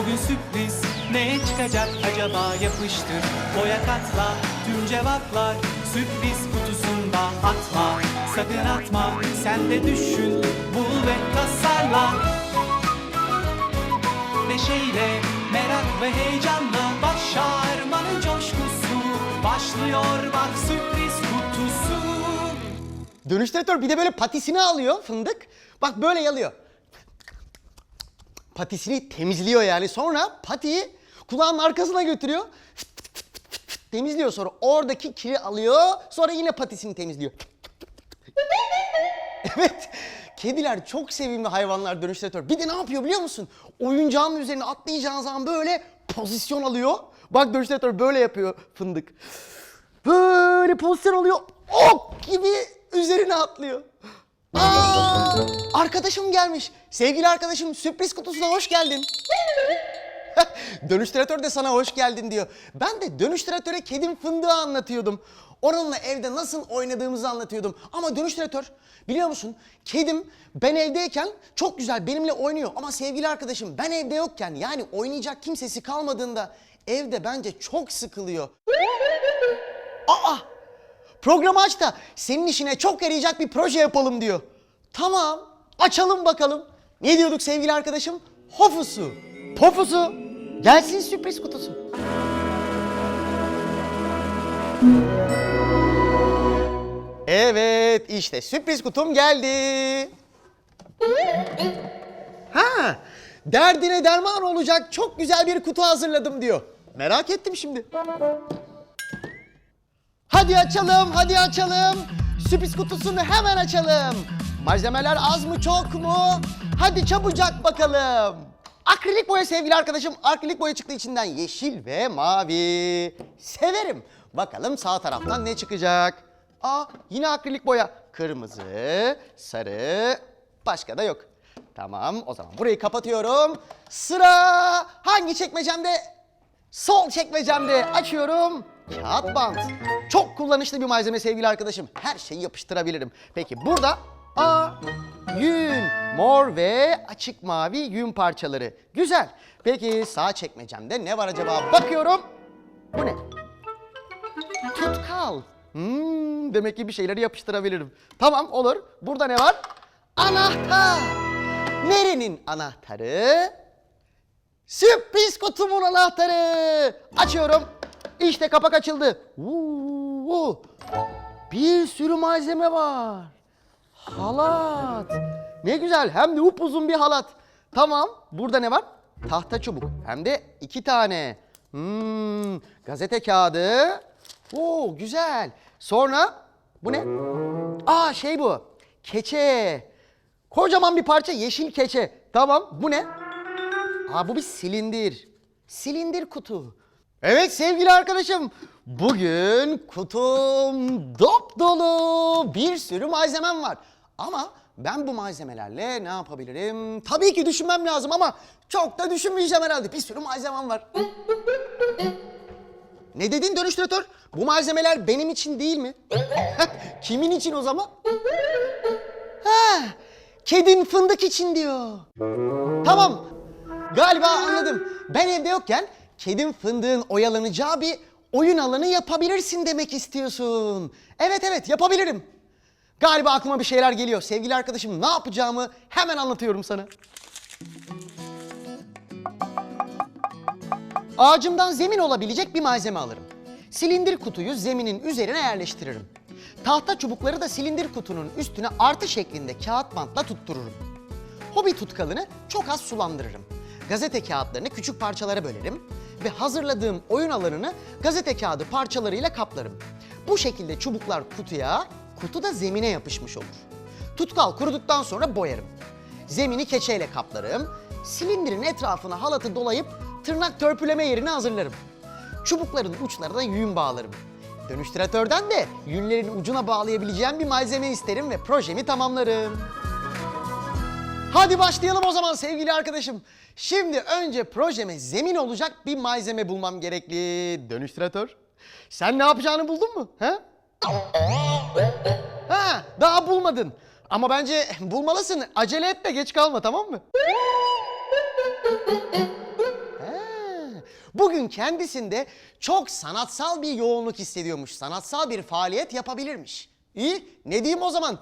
Bugün sürpriz ne çıkacak acaba? Yapıştır Boya katla tüm cevaplar Sürpriz kutusunda atma. Sakın atma sen de düşün Bul ve tasarla. Neşeyle merak ve heyecanla Başarmanın coşkusu Başlıyor bak sürpriz kutusu. Dönüştüratör bir de böyle patisini alıyor fındık. Bak böyle yalıyor. Patisini temizliyor yani. Sonra patiyi kulağının arkasına götürüyor. Temizliyor sonra. Oradaki kiri alıyor. Sonra yine patisini temizliyor. Evet. Kediler çok sevimli hayvanlar dönüştüratör. Bir de ne yapıyor biliyor musun? Oyuncağın üzerine atlayacağın zaman böyle pozisyon alıyor. Bak dönüştüratör böyle yapıyor fındık. Böyle pozisyon alıyor. Ok gibi üzerine atlıyor. Aa, arkadaşım gelmiş. Sevgili arkadaşım sürpriz kutusuna hoş geldin. Dönüştüratör de sana hoş geldin diyor. Ben de dönüştüratöre kedim fındığı anlatıyordum. Onunla evde nasıl oynadığımızı anlatıyordum. Ama dönüştüratör biliyor musun? Kedim ben evdeyken çok güzel benimle oynuyor. Ama sevgili arkadaşım ben evde yokken yani oynayacak kimsesi kalmadığında evde bence çok sıkılıyor. Aa! Programı aç da senin işine çok yarayacak bir proje yapalım diyor. Tamam, açalım bakalım. Ne diyorduk sevgili arkadaşım? Hofusu, pofusu, gelsin sürpriz kutusu. Evet, işte sürpriz kutum geldi. Ha, derdine derman olacak çok güzel bir kutu hazırladım diyor. Merak ettim şimdi. Hadi açalım, hadi açalım. Sürpriz kutusunu hemen açalım. Malzemeler az mı çok mu? Hadi çabucak bakalım. Akrilik boya sevgili arkadaşım. Akrilik boya çıktı içinden yeşil ve mavi. Severim. Bakalım sağ taraftan ne çıkacak? Aa yine akrilik boya. Kırmızı, sarı, başka da yok. Tamam o zaman burayı kapatıyorum. Sıra hangi çekmecemde? Sol çekmecemde açıyorum. Kağıt bant. Çok kullanışlı bir malzeme sevgili arkadaşım. Her şeyi yapıştırabilirim. Peki burada a yün, mor ve açık mavi yün parçaları. Güzel. Peki sağ çekmecemde ne var acaba? Bakıyorum. Bu ne? Tutkal. Hmm, demek ki bir şeyleri yapıştırabilirim. Tamam olur. Burada ne var? Anahtar. Nerenin anahtarı? Sürpriz kutumun anahtarı. Açıyorum. İşte kapak açıldı. Uuu, bir sürü malzeme var. Halat. Ne güzel hem de upuzun bir halat. Tamam burada ne var? Tahta çubuk. Hem de iki tane. Hmm, gazete kağıdı. Oo güzel. Sonra bu ne? Aa şey bu. Keçe. Kocaman bir parça yeşil keçe. Tamam bu ne? Aa bu bir silindir. Silindir kutu. Evet sevgili arkadaşım. Bugün kutum dop dolu. Bir sürü malzemem var. Ama ben bu malzemelerle ne yapabilirim? Tabii ki düşünmem lazım ama çok da düşünmeyeceğim herhalde. Bir sürü malzemem var. Ne dedin dönüştüratör? Bu malzemeler benim için değil mi? Kimin için o zaman? Ha, kedin fındık için diyor. Tamam. Galiba anladım. Ben evde yokken kedin fındığın oyalanacağı bir oyun alanı yapabilirsin demek istiyorsun. Evet evet yapabilirim. Galiba aklıma bir şeyler geliyor. Sevgili arkadaşım ne yapacağımı hemen anlatıyorum sana. Ağacımdan zemin olabilecek bir malzeme alırım. Silindir kutuyu zeminin üzerine yerleştiririm. Tahta çubukları da silindir kutunun üstüne artı şeklinde kağıt bantla tuttururum. Hobi tutkalını çok az sulandırırım. Gazete kağıtlarını küçük parçalara bölerim ve hazırladığım oyun alanını gazete kağıdı parçalarıyla kaplarım. Bu şekilde çubuklar kutuya, kutu da zemine yapışmış olur. Tutkal kuruduktan sonra boyarım. Zemini keçeyle kaplarım. Silindirin etrafına halatı dolayıp tırnak törpüleme yerini hazırlarım. Çubukların uçlarına yün bağlarım. Dönüştüratörden de yünlerin ucuna bağlayabileceğim bir malzeme isterim ve projemi tamamlarım. Hadi başlayalım o zaman sevgili arkadaşım. Şimdi önce projeme zemin olacak bir malzeme bulmam gerekli. Dönüştüratör. Sen ne yapacağını buldun mu? Ha? Ha, daha bulmadın. Ama bence bulmalısın. Acele et de geç kalma tamam mı? Bugün kendisinde çok sanatsal bir yoğunluk hissediyormuş. Sanatsal bir faaliyet yapabilirmiş. İyi, ne diyeyim o zaman?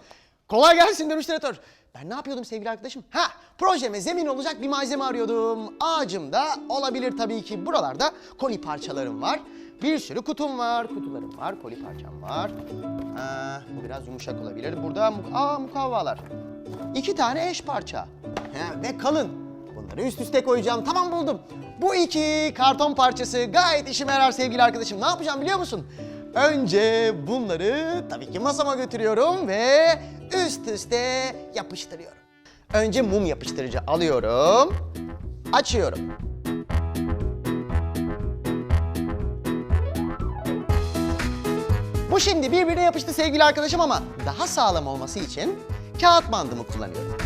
Kolay gelsin demonstratör. Ben ne yapıyordum sevgili arkadaşım? Ha, projeme zemin olacak bir malzeme arıyordum. Ağacımda olabilir tabii ki buralarda koli parçalarım var. Bir sürü kutum var, kutularım var, koli parçam var. Ha, bu biraz yumuşak olabilir. Burada mu aa, mukavvalar. İki tane eş parça. Ha, ve kalın. Bunları üst üste koyacağım. Tamam buldum. Bu iki karton parçası gayet işime yarar sevgili arkadaşım. Ne yapacağım biliyor musun? Önce bunları tabii ki masama götürüyorum ve üst üste yapıştırıyorum. Önce mum yapıştırıcı alıyorum. Açıyorum. Bu şimdi birbirine yapıştı sevgili arkadaşım ama daha sağlam olması için kağıt bandımı kullanıyorum.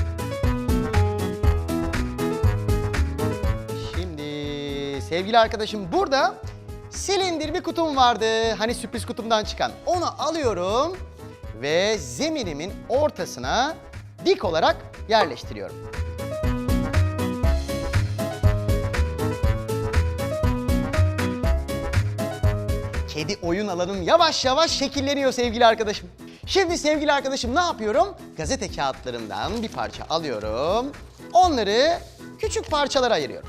Şimdi sevgili arkadaşım burada silindir bir kutum vardı. Hani sürpriz kutumdan çıkan. Onu alıyorum ve zeminimin ortasına dik olarak yerleştiriyorum. Kedi oyun alanım yavaş yavaş şekilleniyor sevgili arkadaşım. Şimdi sevgili arkadaşım ne yapıyorum? Gazete kağıtlarından bir parça alıyorum. Onları küçük parçalara ayırıyorum.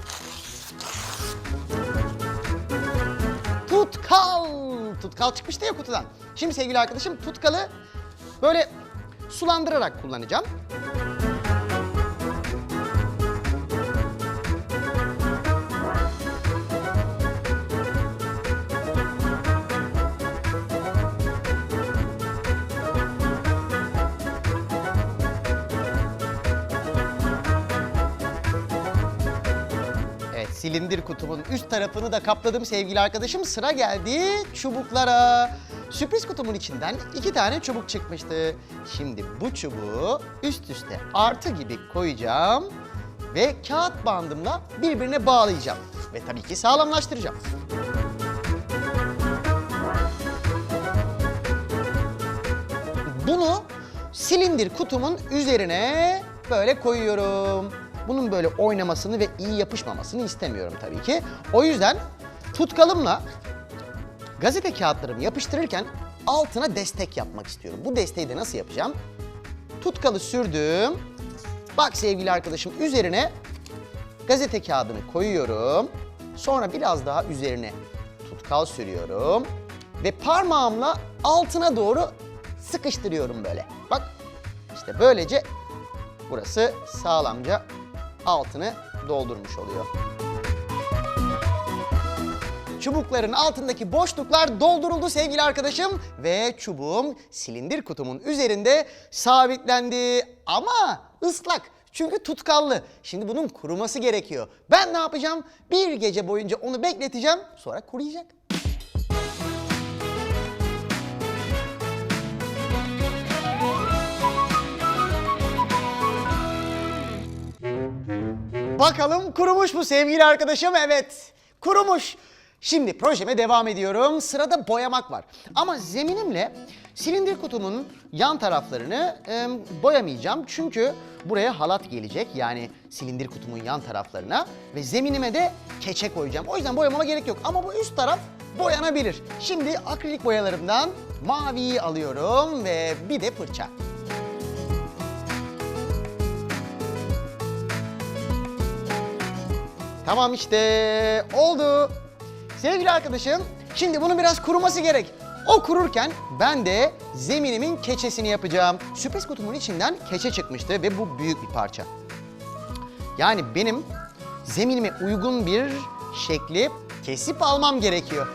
Tutkal! Tutkal çıkmıştı ya kutudan. Şimdi sevgili arkadaşım tutkalı böyle sulandırarak kullanacağım. Silindir kutumun üst tarafını da kapladım sevgili arkadaşım. Sıra geldi çubuklara. Sürpriz kutumun içinden iki tane çubuk çıkmıştı. Şimdi bu çubuğu üst üste artı gibi koyacağım ve kağıt bandımla birbirine bağlayacağım. Ve tabii ki sağlamlaştıracağım. Bunu silindir kutumun üzerine böyle koyuyorum. Bunun böyle oynamasını ve iyi yapışmamasını istemiyorum tabii ki. O yüzden tutkalımla gazete kağıtlarımı yapıştırırken altına destek yapmak istiyorum. Bu desteği de nasıl yapacağım? Tutkalı sürdüm. Bak sevgili arkadaşım üzerine gazete kağıdını koyuyorum. Sonra biraz daha üzerine tutkal sürüyorum. Ve parmağımla altına doğru sıkıştırıyorum böyle. Bak işte böylece burası sağlamca altını doldurmuş oluyor. Çubukların altındaki boşluklar dolduruldu sevgili arkadaşım ve çubuğum silindir kutumun üzerinde sabitlendi ama ıslak. Çünkü tutkallı. Şimdi bunun kuruması gerekiyor. Ben ne yapacağım? Bir gece boyunca onu bekleteceğim. Sonra kuruyacak. Bakalım kurumuş mu sevgili arkadaşım? Evet, kurumuş. Şimdi projeme devam ediyorum. Sırada boyamak var. Ama zeminimle silindir kutumun yan taraflarını e, boyamayacağım. Çünkü buraya halat gelecek. Yani silindir kutumun yan taraflarına. Ve zeminime de keçe koyacağım. O yüzden boyamama gerek yok. Ama bu üst taraf boyanabilir. Şimdi akrilik boyalarımdan maviyi alıyorum ve bir de fırça. Tamam işte oldu. Sevgili arkadaşım şimdi bunun biraz kuruması gerek. O kururken ben de zeminimin keçesini yapacağım. Sürpriz kutumun içinden keçe çıkmıştı ve bu büyük bir parça. Yani benim zeminime uygun bir şekli kesip almam gerekiyor.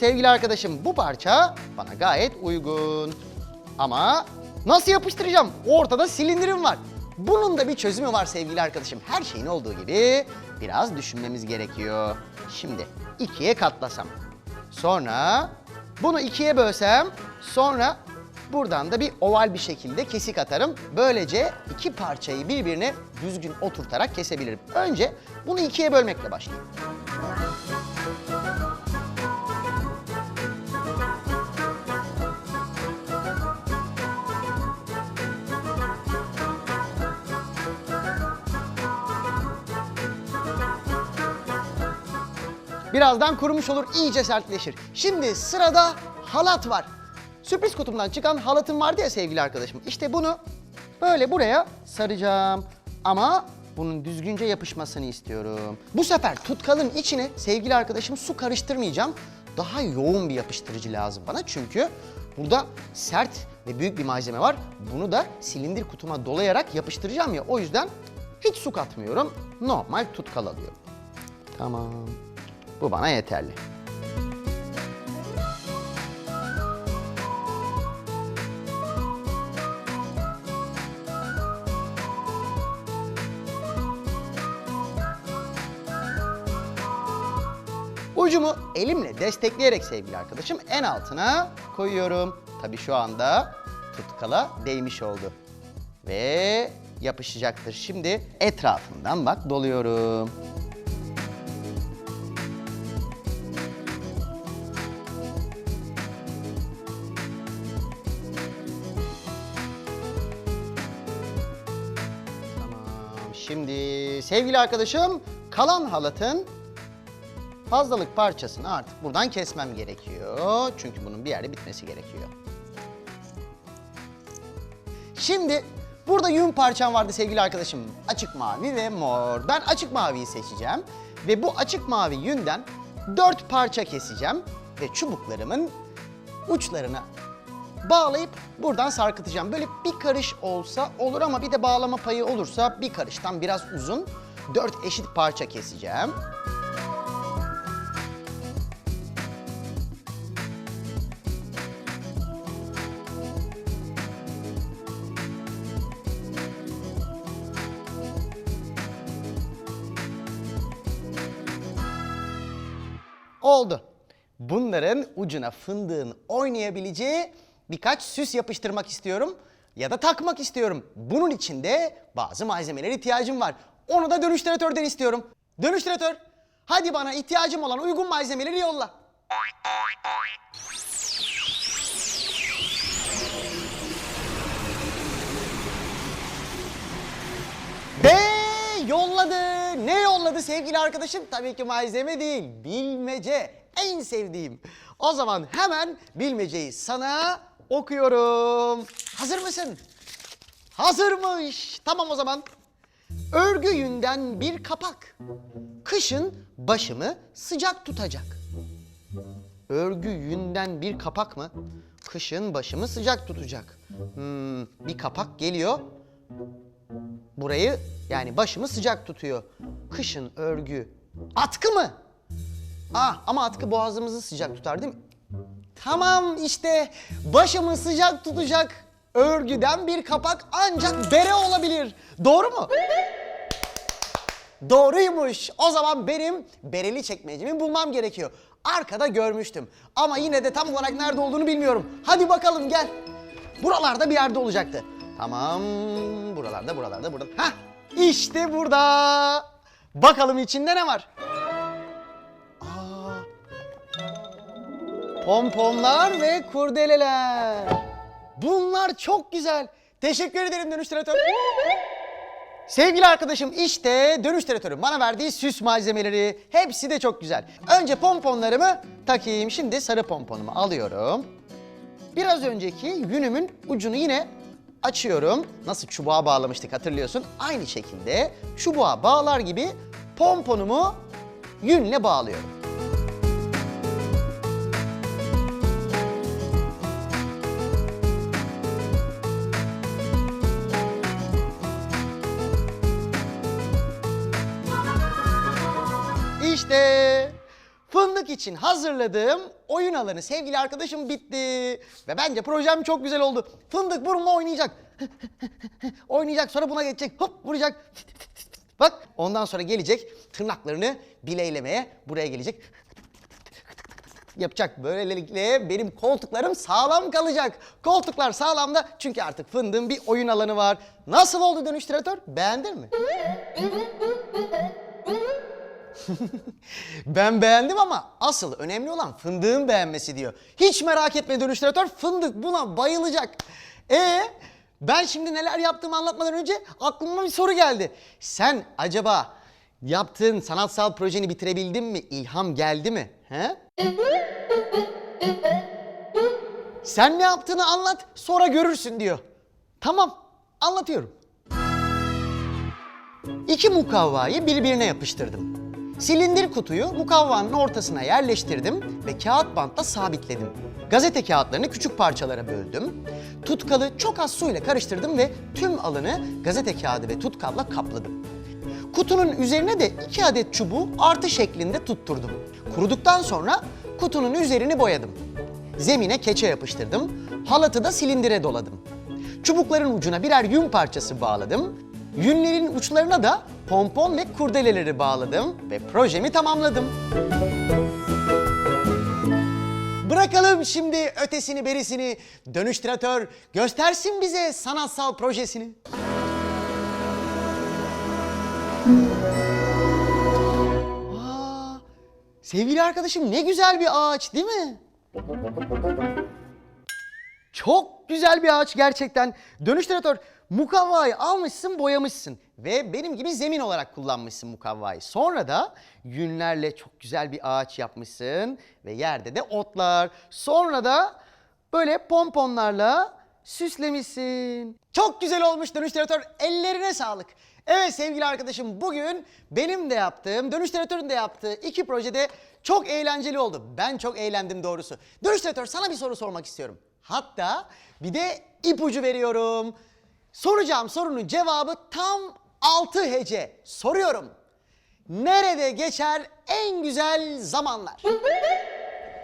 Sevgili arkadaşım bu parça bana gayet uygun. Ama nasıl yapıştıracağım? Ortada silindirim var. Bunun da bir çözümü var sevgili arkadaşım. Her şeyin olduğu gibi biraz düşünmemiz gerekiyor. Şimdi ikiye katlasam. Sonra bunu ikiye bölsem. Sonra buradan da bir oval bir şekilde kesik atarım. Böylece iki parçayı birbirine düzgün oturtarak kesebilirim. Önce bunu ikiye bölmekle başlayayım. Birazdan kurumuş olur, iyice sertleşir. Şimdi sırada halat var. Sürpriz kutumdan çıkan halatım vardı ya sevgili arkadaşım. İşte bunu böyle buraya saracağım. Ama bunun düzgünce yapışmasını istiyorum. Bu sefer tutkalın içine sevgili arkadaşım su karıştırmayacağım. Daha yoğun bir yapıştırıcı lazım bana çünkü burada sert ve büyük bir malzeme var. Bunu da silindir kutuma dolayarak yapıştıracağım ya o yüzden hiç su katmıyorum. Normal tutkal alıyorum. Tamam. Bu bana yeterli. Ucumu elimle destekleyerek sevgili arkadaşım en altına koyuyorum. Tabii şu anda tutkala değmiş oldu. Ve yapışacaktır. Şimdi etrafından bak doluyorum. Sevgili arkadaşım kalan halatın fazlalık parçasını artık buradan kesmem gerekiyor. Çünkü bunun bir yerde bitmesi gerekiyor. Şimdi burada yün parçam vardı sevgili arkadaşım. Açık mavi ve mor. Ben açık maviyi seçeceğim. Ve bu açık mavi yünden dört parça keseceğim. Ve çubuklarımın uçlarına bağlayıp buradan sarkıtacağım. Böyle bir karış olsa olur ama bir de bağlama payı olursa bir karıştan biraz uzun dört eşit parça keseceğim. Oldu. Bunların ucuna fındığın oynayabileceği birkaç süs yapıştırmak istiyorum ya da takmak istiyorum. Bunun için de bazı malzemelere ihtiyacım var. Onu da dönüştüratörden istiyorum. Dönüştüratör, hadi bana ihtiyacım olan uygun malzemeleri yolla. Ve yolladı. Ne yolladı sevgili arkadaşım? Tabii ki malzeme değil, bilmece. En sevdiğim. O zaman hemen bilmeceyi sana okuyorum. Hazır mısın? Hazırmış. Tamam o zaman. Örgü yünden bir kapak. Kışın başımı sıcak tutacak. Örgü yünden bir kapak mı? Kışın başımı sıcak tutacak. Hmm, bir kapak geliyor burayı yani başımı sıcak tutuyor. Kışın örgü. Atkı mı? Ah ama atkı boğazımızı sıcak tutar değil mi? Tamam işte başımı sıcak tutacak örgüden bir kapak ancak bere olabilir. Doğru mu? Doğruymuş. O zaman benim bereli çekmecemi bulmam gerekiyor. Arkada görmüştüm. Ama yine de tam olarak nerede olduğunu bilmiyorum. Hadi bakalım gel. Buralarda bir yerde olacaktı. Tamam. Buralarda, buralarda, burada. Hah! İşte burada. Bakalım içinde ne var? Aa, pompomlar ve kurdeleler. Bunlar çok güzel. Teşekkür ederim dönüştüratör. Sevgili arkadaşım işte dönüştüratörün bana verdiği süs malzemeleri. Hepsi de çok güzel. Önce pomponlarımı takayım. Şimdi sarı pomponumu alıyorum. Biraz önceki yünümün ucunu yine açıyorum. Nasıl çubuğa bağlamıştık hatırlıyorsun. Aynı şekilde çubuğa bağlar gibi pomponumu yünle bağlıyorum. Fındık için hazırladığım oyun alanı sevgili arkadaşım bitti. Ve bence projem çok güzel oldu. Fındık bununla oynayacak. oynayacak sonra buna geçecek. Hop vuracak. Bak ondan sonra gelecek tırnaklarını bileylemeye buraya gelecek. Yapacak böylelikle benim koltuklarım sağlam kalacak. Koltuklar sağlam da çünkü artık fındığın bir oyun alanı var. Nasıl oldu dönüştüratör? Beğendin mi? Ben beğendim ama asıl önemli olan fındığın beğenmesi diyor. Hiç merak etme dönüştüratör fındık buna bayılacak. E ben şimdi neler yaptığımı anlatmadan önce aklıma bir soru geldi. Sen acaba Yaptığın sanatsal projeni bitirebildin mi? İlham geldi mi? He? Sen ne yaptığını anlat, sonra görürsün diyor. Tamam, anlatıyorum. İki mukavvayı birbirine yapıştırdım. Silindir kutuyu mukavvanın ortasına yerleştirdim ve kağıt bantla sabitledim. Gazete kağıtlarını küçük parçalara böldüm. Tutkalı çok az suyla karıştırdım ve tüm alanı gazete kağıdı ve tutkalla kapladım. Kutunun üzerine de iki adet çubuğu artı şeklinde tutturdum. Kuruduktan sonra kutunun üzerini boyadım. Zemine keçe yapıştırdım, halatı da silindire doladım. Çubukların ucuna birer yün parçası bağladım. Yünlerin uçlarına da pompon ve kurdeleleri bağladım ve projemi tamamladım. Bırakalım şimdi ötesini berisini. Dönüştüratör göstersin bize sanatsal projesini. Aa, sevgili arkadaşım ne güzel bir ağaç değil mi? Çok güzel bir ağaç gerçekten. Dönüştüratör mukavvayı almışsın boyamışsın ve benim gibi zemin olarak kullanmışsın mukavvayı. Sonra da yünlerle çok güzel bir ağaç yapmışsın ve yerde de otlar. Sonra da böyle pomponlarla süslemişsin. Çok güzel olmuş dönüştüratör. Ellerine sağlık. Evet sevgili arkadaşım bugün benim de yaptığım, dönüştüratörün de yaptığı iki projede çok eğlenceli oldu. Ben çok eğlendim doğrusu. Dönüştüratör sana bir soru sormak istiyorum. Hatta bir de ipucu veriyorum. Soracağım sorunun cevabı tam 6 hece. Soruyorum. Nerede geçer en güzel zamanlar?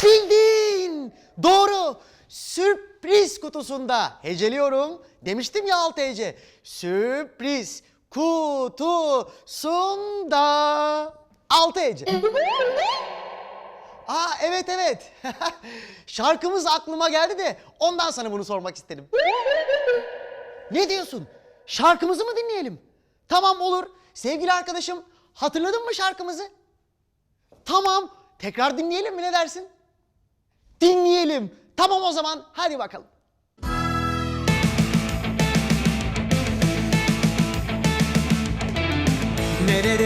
Bildin. Doğru. Sürpriz kutusunda. Heceliyorum. Demiştim ya 6 hece. Sürpriz kutusunda. 6 hece. Aa evet evet. Şarkımız aklıma geldi de ondan sana bunu sormak istedim. Ne diyorsun? Şarkımızı mı dinleyelim? Tamam olur. Sevgili arkadaşım hatırladın mı şarkımızı? Tamam. Tekrar dinleyelim mi ne dersin? Dinleyelim. Tamam o zaman hadi bakalım. Nerede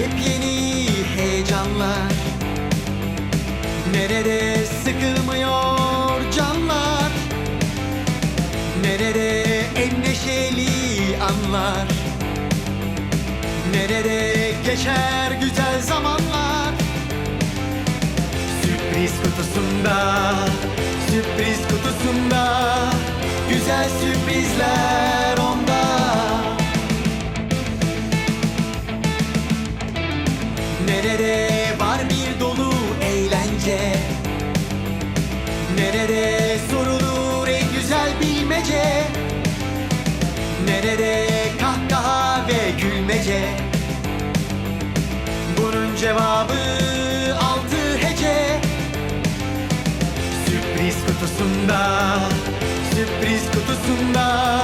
yepyeni heyecanlar Nerede sıkılmıyor canlar Nerede en neşeli anlar Nerede geçer güzel zamanlar. Sürpriz kutusunda Sürpriz kutusunda Güzel sürprizler cevabı altı hece. Sürpriz kutusunda Sürpriz kutusunda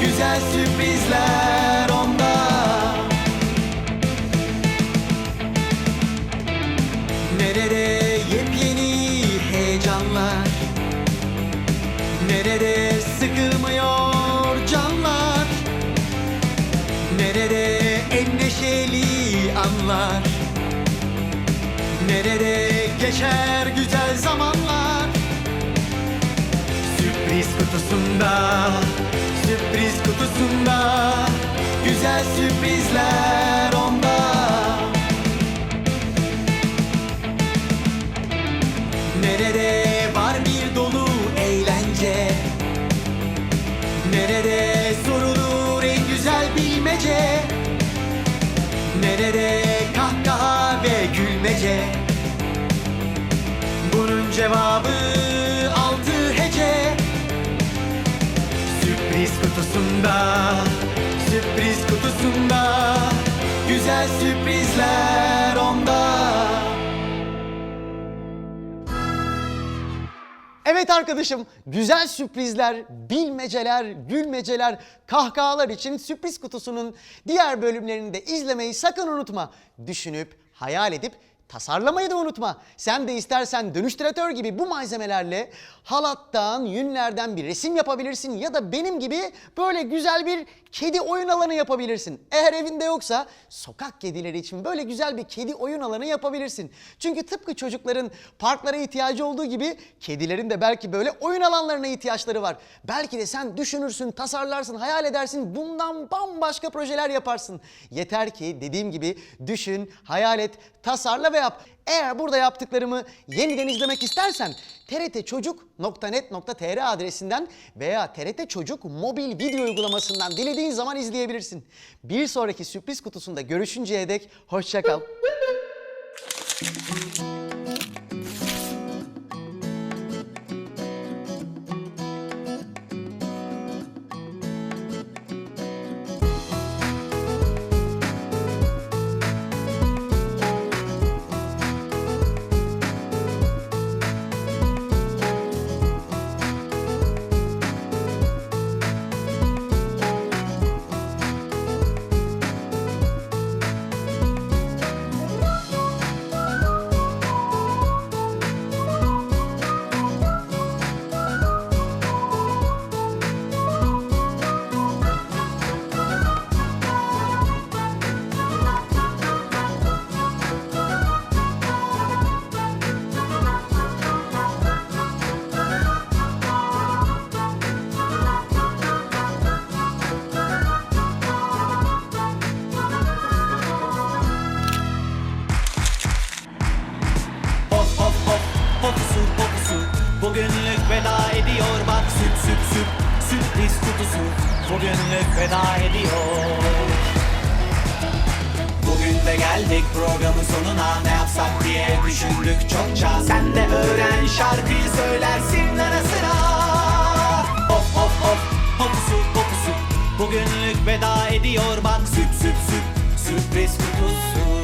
Güzel sürprizler onda. Nerede yepyeni heyecanlar? Nerede Nerede geçer güzel zamanlar. Sürpriz kutusunda Sürpriz kutusunda Güzel sürprizler cevabı altı hece Sürpriz kutusunda Sürpriz kutusunda Güzel sürprizler onda Evet arkadaşım, güzel sürprizler, bilmeceler, gülmeceler, kahkahalar için sürpriz kutusunun diğer bölümlerini de izlemeyi sakın unutma. Düşünüp, hayal edip tasarlamayı da unutma. Sen de istersen dönüştüratör gibi bu malzemelerle halattan, yünlerden bir resim yapabilirsin ya da benim gibi böyle güzel bir kedi oyun alanı yapabilirsin. Eğer evinde yoksa sokak kedileri için böyle güzel bir kedi oyun alanı yapabilirsin. Çünkü tıpkı çocukların parklara ihtiyacı olduğu gibi kedilerin de belki böyle oyun alanlarına ihtiyaçları var. Belki de sen düşünürsün, tasarlarsın, hayal edersin. Bundan bambaşka projeler yaparsın. Yeter ki dediğim gibi düşün, hayal et, tasarla ve yap. Eğer burada yaptıklarımı yeniden izlemek istersen trtçocuk.net.tr adresinden veya TRT Çocuk mobil video uygulamasından dilediğin zaman izleyebilirsin. Bir sonraki sürpriz kutusunda görüşünceye dek hoşça bugünlük veda ediyor. Bugün de geldik programın sonuna. Ne yapsak diye düşündük çokça. Sen de öğren şarkıyı söylersin ara sıra. Hop hop hop hopusu hopusu Bugünlük veda ediyor. Bak süp süp süp sürpriz kutusu.